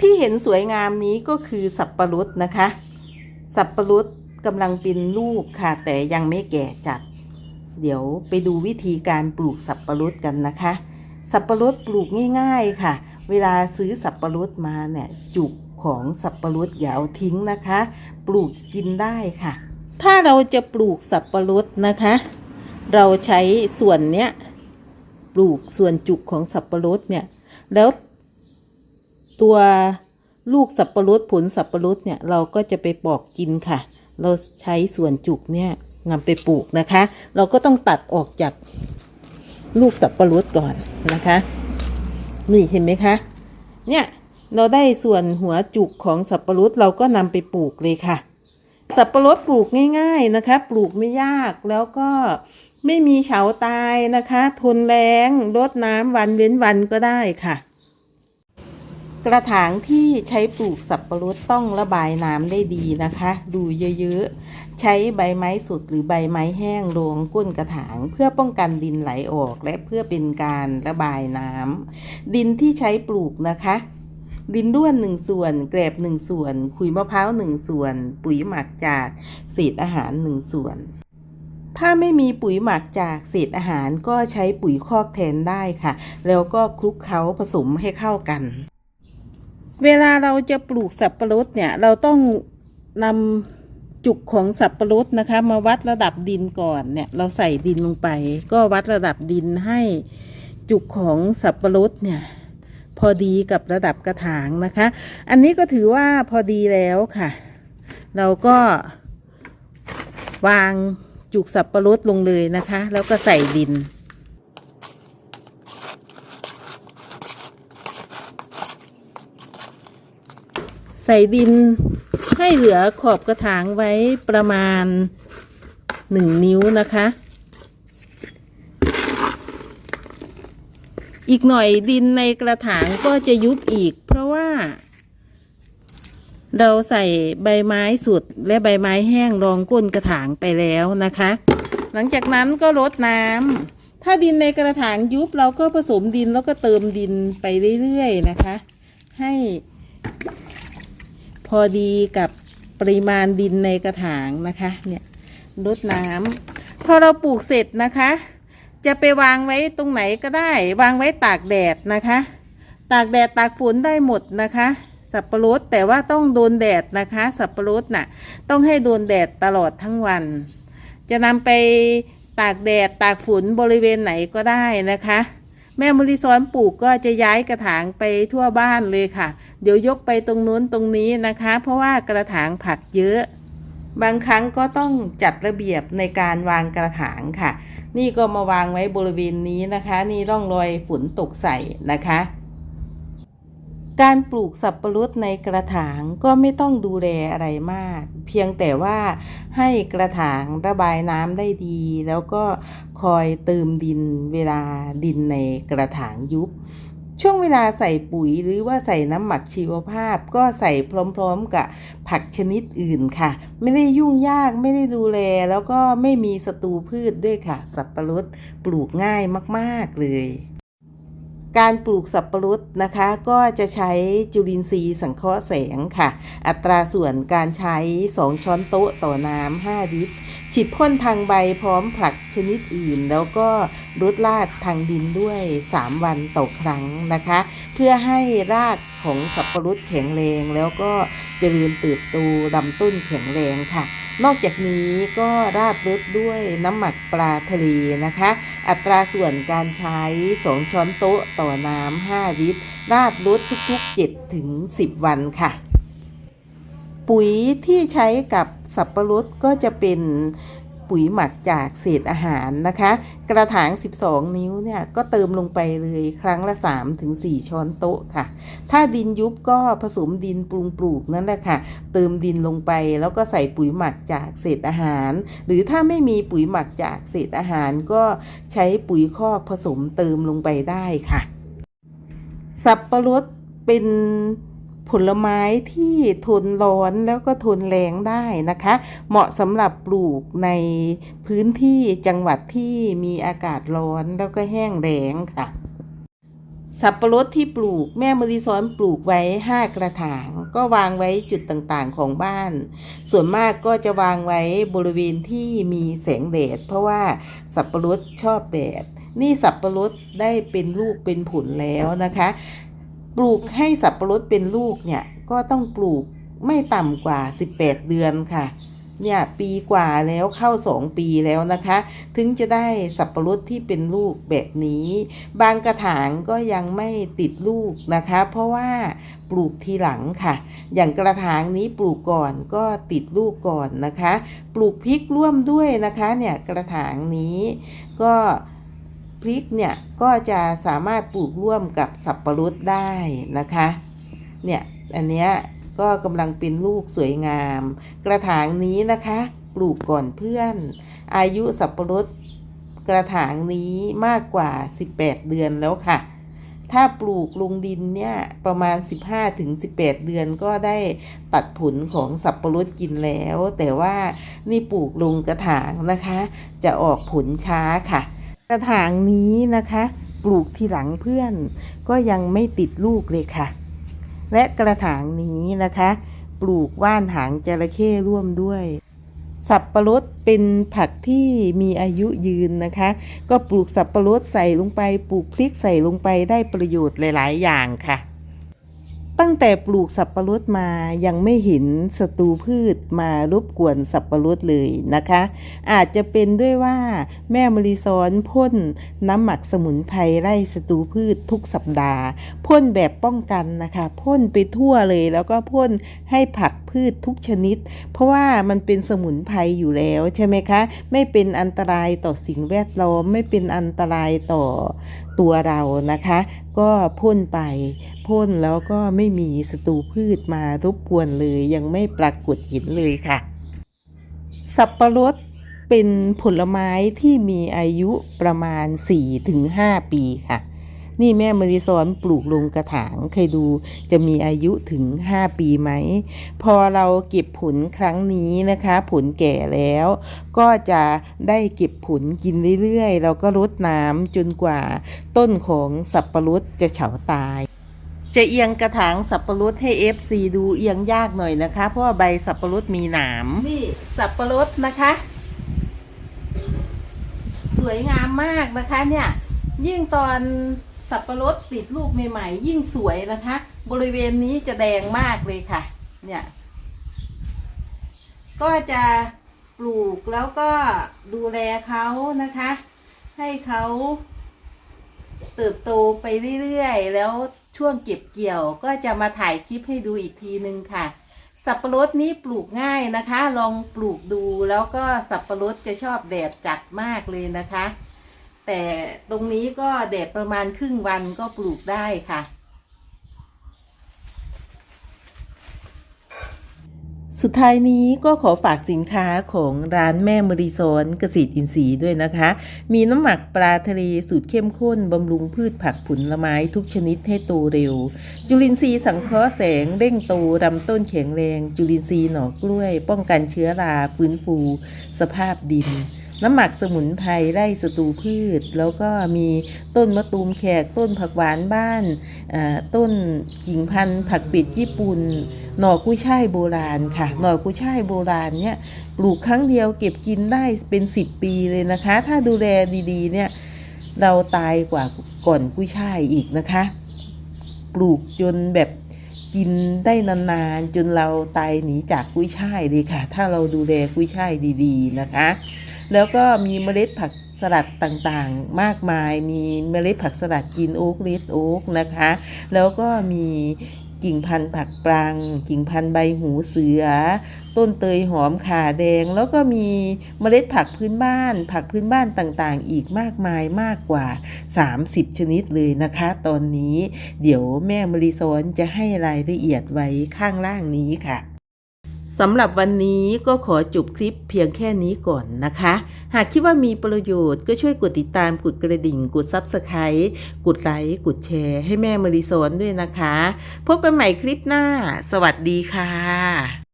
ที่เห็นสวยงามนี้ก็คือสับปะรดนะคะ สับปะรดกำลังเป็นลูกค่ะ แต่ยังไม่แก่จัด เดี๋ยวไปดูวิธีการปลูกสับปะรดกันนะคะ สับปะรดปลูกง่ายๆค่ะ เวลาซื้อสับปะรดมาเนี่ยจุกของสับปะรดอย่าเอาทิ้งนะคะ ปลูกกินได้ค่ะ ถ้าเราจะปลูกสับปะรดนะคะ เราใช้ส่วนเนี้ยปลูกส่วนจุกของสับปะรดเนี่ยแล้ว ตัวลูกสับปะรดผลสับปะรดเนี่ยเราก็จะไปปอกกินค่ะ เราใช้ส่วนจุกเนี่ยนำไปปลูกนะคะ เราก็ต้องตัดออกจากลูกสับปะรดก่อนนะคะ นี่เห็นไหมคะเนี่ยเราได้ส่วนหัวจุกของสับปะรดเราก็นำไปปลูกเลยค่ะ สับปะรดปลูกง่ายๆนะคะ ปลูกไม่ยากแล้วก็ไม่มีเฉาตายนะคะ ทนแรงรดน้ำวันเว้นวันก็ได้ค่ะ กระถางที่ใช้ปลูกสับปะรดต้องระบายน้ำได้ดีนะคะ ดูเยอะๆ ใช้ใบไม้สดหรือใบไม้แห้งรองก้นกระถาง เพื่อป้องกันดินไหลออกและเพื่อเป็นการระบายน้ำดินที่ใช้ปลูกนะคะ ดินด้วนหนึ่งส่วนแกลบหนึ่งส่วน ขุยมะพร้าวหนึ่งส่วน ปุ๋ยหมักจากเศษอาหารหนึ่งส่วน ถ้าไม่มีปุ๋ยหมักจากเศษอาหารก็ใช้ปุ๋ยคอกแทนได้ค่ะ แล้วก็คลุกเคล้าผสมให้เข้ากัน เวลาเราจะปลูกสับปะรดเนี่ยเราต้องนำจุกของสับปะรดนะคะ มาวัดระดับดินก่อนเนี่ยเราใส่ดินลงไป ก็วัดระดับดินให้จุกของสับปะรดเนี่ยพอดีกับระดับกระถางนะคะ อันนี้ก็ถือว่าพอดีแล้วค่ะ เราก็วางจุกสับปะรดลงเลยนะคะ แล้วก็ใส่ดิน ใส่ดินให้เหลือขอบกระถางไว้ประมาณหนึ่งนิ้วนะคะ อีกหน่อยดินในกระถางก็จะยุบอีก เพราะว่า เราใส่ใบไม้สุดและใบไม้แห้งรองก้นกระถางไปแล้วนะคะ หลังจากนั้นก็รดน้ำถ้าดินในกระถางยุบเราก็ผสมดินแล้วก็เติมดินไปเรื่อยๆนะคะ ให้ พอดีกับปริมาณดินในกระถางนะคะเนี่ยรดน้ำพอเราปลูกเสร็จนะคะ จะไปวางไว้ตรงไหนก็ได้ วางไว้ตากแดดนะคะ ตากแดดตากฝนได้หมดนะคะ สับปะรดแต่ว่าต้องโดนแดดนะคะ สับปะรดน่ะต้องให้โดนแดดตลอดทั้งวัน จะนำไปตากแดดตากฝนบริเวณไหนก็ได้นะคะ แม่มริซ้อนปลูกก็จะย้ายกระถางไปทั่วบ้านเลยค่ะ เดี๋ยวยกไปตรงนู้นตรงนี้นะคะ เพราะว่ากระถางผักเยอะ บางครั้งก็ต้องจัดระเบียบในการวางกระถางค่ะ นี่ก็มาวางไว้บริเวณนี้นะคะ นี่ร่องรอยฝนตกใส่นะคะ การปลูกสับปะรดในกระถางก็ไม่ต้องดูแลอะไรมาก เพียงแต่ว่าให้กระถางระบายน้ำได้ดี แล้วก็คอยเติมดินเวลาดินในกระถางยุบ ช่วงเวลาใส่ปุ๋ยหรือว่าใส่น้ำหมักชีวภาพ ก็ใส่พร้อมๆกับผักชนิดอื่นค่ะ ไม่ได้ยุ่งยากไม่ได้ดูแลแล้วก็ไม่มีศัตรูพืชด้วยค่ะ สับปะรดปลูกง่ายมากๆเลย การปลูกสับปะรดนะคะ ก็จะใช้จุลินทรีย์สังเคราะห์แสงค่ะ อัตราส่วนการใช้ 2 ช้อนโต๊ะต่อน้ำ5ลิตรฉีดพ่นทางใบพร้อมผลักชนิดอื่น แล้วก็รดลาดทางดินด้วย 3 วันต่อครั้งนะคะ เพื่อให้รากของสับปะรดแข็งแรง แล้วก็เจริญเติบโตลำต้นแข็งแรงค่ะ นอกจากนี้ก็ราดรดด้วยน้ำหมักปลาทะเลนะคะ อัตราส่วนการใช้ 2 ช้อนโต๊ะต่อน้ำ 5 ลิตร ราดรดทุกๆ 7 ถึง 10 วันค่ะ ปุ๋ยที่ใช้กับสับปะรดก็จะเป็น ปุ๋ยหมักจากเศษอาหารนะคะ กระถาง 12 นิ้วเนี่ยก็เติมลงไปเลยครั้งละ 3-4 ช้อนโต๊ะค่ะ ถ้าดินยุบก็ผสมดินปรุงปลูกนั่นแหละค่ะ เติมดินลงไปแล้วก็ใส่ปุ๋ยหมักจากเศษอาหาร หรือถ้าไม่มีปุ๋ยหมักจากเศษอาหารก็ใช้ปุ๋ยคอกผสมเติมลงไปได้ค่ะ สับปะรดเป็น ผลไม้ที่ทนร้อนแล้วก็ทนแรงได้นะคะ เหมาะสำหรับปลูกในพื้นที่จังหวัดที่มีอากาศร้อนแล้วก็แห้งแล้งค่ะ สับปะรดที่ปลูกแม่มริซ้อนปลูกไว้ 5 กระถาง ก็วางไว้จุดต่างๆของบ้าน ส่วนมากก็จะวางไว้บริเวณที่มีแสงแดด เพราะว่าสับปะรดชอบแดดนี่สับปะรดได้เป็นลูกเป็นผลแล้วนะคะ ปลูกให้สับปะรดเป็นลูกเนี่ยก็ต้องปลูกไม่ต่ำกว่า 18 เดือนค่ะ เนี่ยปีกว่าแล้วเข้า 2 ปีแล้วนะคะ ถึงจะได้สับปะรดที่เป็นลูกแบบนี้ บางกระถางก็ยังไม่ติดลูกนะคะ เพราะว่าปลูกทีหลังค่ะ อย่างกระถางนี้ปลูกก่อนก็ติดลูกก่อนนะคะ ปลูกพริกร่วมด้วยนะคะ เนี่ยกระถางนี้ก็ พริกเนี่ยก็จะสามารถปลูกร่วมกับสับปะรดได้นะคะ เนี่ยอันเนี้ยก็กำลังเป็นลูกสวยงาม กระถางนี้นะคะ ปลูกก่อนเพื่อน อายุสับปะรดกระถางนี้มากกว่า 18 เดือนแล้วค่ะ ถ้าปลูกลงดินเนี่ยประมาณ 15-18 เดือนก็ได้ตัดผลของสับปะรดกินแล้ว แต่ว่านี่ปลูกลงกระถางนะคะ จะออกผลช้าค่ะ กระถางนี้นะคะ ปลูกทีหลังเพื่อน ก็ยังไม่ติดลูกเลยค่ะ และกระถางนี้นะคะ ปลูกว่านหางจระเข้ร่วมด้วย สับปะรดเป็นผักที่มีอายุยืนนะคะ ก็ปลูกสับปะรดใส่ลงไป ปลูกพริกใส่ลงไปได้ประโยชน์หลาย ๆ อย่างค่ะ ตั้งแต่ปลูกสับปะรดมายังไม่เห็นศัตรูพืชมารบกวนสับปะรดเลยนะคะ อาจจะเป็นด้วยว่าแม่มริซอนพ่นน้ำหมักสมุนไพรไล่ศัตรูพืชทุกสัปดาห์พ่นแบบป้องกันนะคะพ่นไปทั่วเลยแล้วก็พ่นให้ผักพืชทุกชนิด เพราะว่ามันเป็นสมุนไพรอยู่แล้วใช่ไหมคะ ไม่เป็นอันตรายต่อสิ่งแวดล้อมไม่เป็นอันตรายต่อ ตัวเรานะคะ ก็พ่นไปพ่นแล้วก็ไม่มีศัตรูพืชมารบกวนเลย ยังไม่ปรากฏเห็นเลยค่ะ สับปะรดเป็นผลไม้ที่มีอายุประมาณ 4-5 ปีค่ะ นี่แม่มริซอนปลูกลงกระถางเคยดูจะมีอายุถึง 5 ปีไหม พอเราเก็บผลครั้งนี้นะคะ ผลแก่แล้ว ก็จะได้เก็บผลกินเรื่อยๆแล้วก็รดน้ำจนกว่าต้นของสับปะรดจะเฉาตายจะเอียงกระถางสับปะรดให้ FC ดูเอียงยากหน่อยนะคะ เพราะว่าใบสับปะรดมีหนาม นี่สับปะรดนะคะ สวยงามมากนะคะเนี่ย ยิ่งตอน สับปะรดติดลูกใหม่ๆยิ่งสวยนะคะ บริเวณนี้จะแดงมากเลยค่ะ เนี่ย ก็จะปลูกแล้วก็ดูแลเขานะคะ ให้เขาเติบโตไปเรื่อยๆ แล้วช่วงเก็บเกี่ยวก็จะมาถ่ายคลิปให้ดูอีกทีนึงค่ะ สับปะรดนี้ปลูกง่ายนะคะ ลองปลูกดูแล้วก็สับปะรดจะชอบแดดจัดมากเลยนะคะ แต่ตรงนี้ก็แดดประมาณครึ่งวันก็ปลูกได้ค่ะ สุดท้ายนี้ก็ขอฝากสินค้าของร้านแม่มริซนเกษตรอินทรีย์ด้วยนะคะ มีน้ำหมักปลาทะเลสูตรเข้มข้นบำรุงพืชผักผลไม้ทุกชนิดให้โตเร็ว จุลินทรีย์สังเคราะห์แสงเร่งโตลำต้นแข็งแรง จุลินทรีย์หน่อกล้วย ป้องกันเชื้อราฟื้นฟู สภาพดิน น้ำหมักสมุนไพรไล่ศัตรูพืช แล้วก็มีต้นมะตูมแขกต้นผักหวานบ้านต้นกิ่งพันธุ์ผักปิดญี่ปุ่นหน่อกุ้ยช่ายโบราณค่ะ หน่อกุ้ยช่ายโบราณเนี่ยปลูกครั้งเดียวเก็บกินได้เป็น 10 ปีเลยนะคะ ถ้าดูแลดีๆเนี่ยเราตายกว่าก่อนกุ้ยช่ายอีกนะคะ ปลูกจนแบบกินได้นานๆ จนเราตายหนีจากกุ้ยช่ายเลยค่ะ ถ้าเราดูแลกุ้ยช่ายดี ๆ นะคะ แล้วก็มีเมล็ดผักสลัดต่างๆ มากมาย มีเมล็ดผักสลัดกินโอ๊กเลดโอ๊กนะคะ แล้วก็มีกิ่งพันธุ์ผักปรัง กิ่งพันธุ์ใบหูเสือ ต้นเตยหอมขาแดง แล้วก็มีเมล็ดผักพื้นบ้าน ผักพื้นบ้านต่างๆ อีกมากมายมากกว่า 30 ชนิดเลยนะคะ ตอนนี้เดี๋ยวแม่มริซอนจะให้รายละเอียดไว้ข้างล่างนี้ค่ะ สำหรับวันนี้ก็ขอจบคลิปเพียงแค่นี้ก่อนนะคะ หากคิดว่ามีประโยชน์ก็ช่วยกดติดตามกดกระดิ่ง กดซับสไครต์กดไลค์กดแชร์ให้แม่มาริสอนด้วยนะคะ พบกันใหม่คลิปหน้า สวัสดีค่ะ